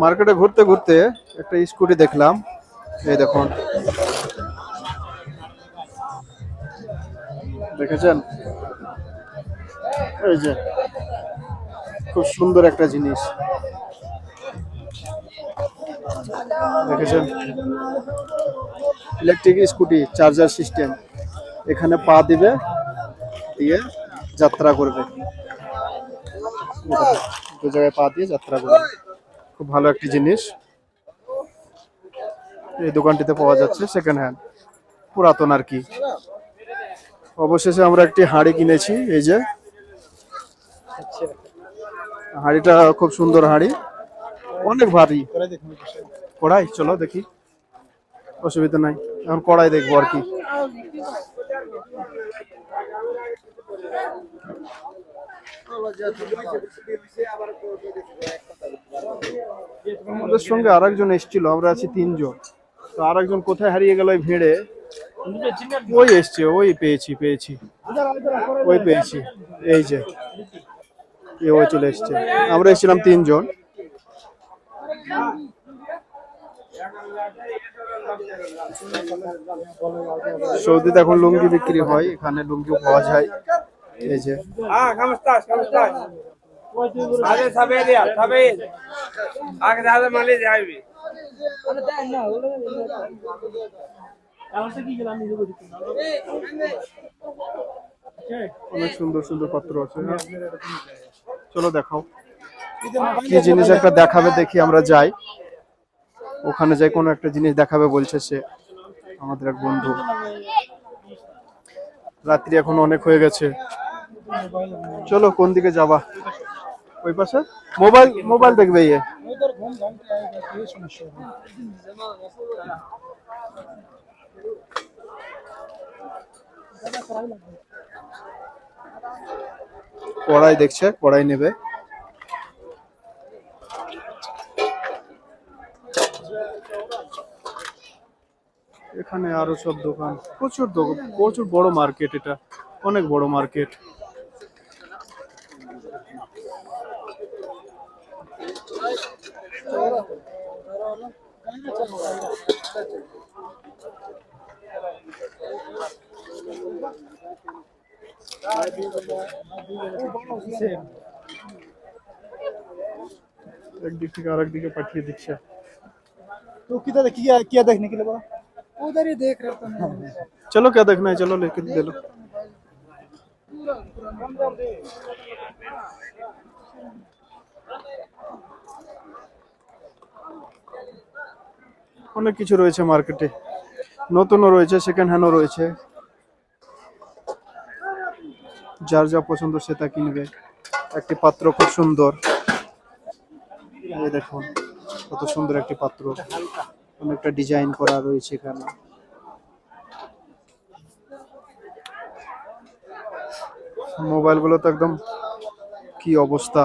মার্কেটে ঘুরতে ঘুরতে একটা স্কুটি দেখলাম। এই দেখুন। দেখেছেন? এই যে, খুব সুন্দর একটা জিনিস। দেখেছেন? Electric scooty, charger system. এখানে পা দিবে, দিয়ে যাত্রা করবে। দু জায়গায় পা দিয়ে যাত্রা করবে। খুব ভালো একটি জিনিস। এই দোকানটিতে পাওয়া যাচ্ছে সেকেন্ড হ্যান্ড পুরাতন আর কি। অবশেষে আমরা একটি হাঁড়ি কিনেছি, এই যে। হাঁড়িটা খুব সুন্দর হাঁড়ি। অনেক ভারী। কড়াই, চলো দেখি। অসুবিধা নাই। এখন কড়াই দেখব আর কি। আমাদের সঙ্গে আরেকজন এসেছিল, আমরা আছি তিনজন। তো আরেকজন কোথায় হারিয়ে গেল ভিড়ে? ওই এসছে, ওই পেয়েছি পেয়েছি। ওই পেয়েছি, এই যে। এ ওই চলে এসছে। আমরা এসেছিলাম তিনজন। সৌদিতে এখন লুঙ্গি বিক্রি হয়, এখানে লুঙ্গিও পাওয়া যায়। এই যে। Saber ya, saber. Agar hadi mali যাইবি। অনেক সুন্দর সুন্দর পাত্র আছে চলো দেখাও। কি জিনিস একটা দেখাবে দেখি আমরা যাই। ওখানে যাই কোনো একটা জিনিস দেখাবে বলছে সে আমাদের এক বন্ধু। রাত্রি এখন অনেক হয়ে গেছে। চলো কোন দিকে যাবা? ওই পাশে? মোবাইল মোবাইল দেখবে ইয়ে কড়াই দেখছে, কড়াই নেবে। এখানে আরও সব দোকান। প্রচুর দোকান, প্রচুর বড় মার্কেট এটা। অনেক বড় মার্কেট। একদিক থেকে আরেক দিকে পাঠিয়ে দিচ্ছে तो किधर किया किया देखने के लिए बोला उधर ही देख रहा था मैं चलो क्या देखना है चलो लेके दे लो অনেক কিছু রয়েছে মার্কেটে। নতুনও রয়েছে সেকেন্ড হ্যান্ডও রয়েছে। যার যা পছন্দ সে তা কিনবে। একটি পাত্র খুব সুন্দর। দেখুন, কত সুন্দর একটি পাত্র। অনেকটা ডিজাইন করা রয়েছে এখানে। মোবাইলগুলো তো একদম কি অবস্থা?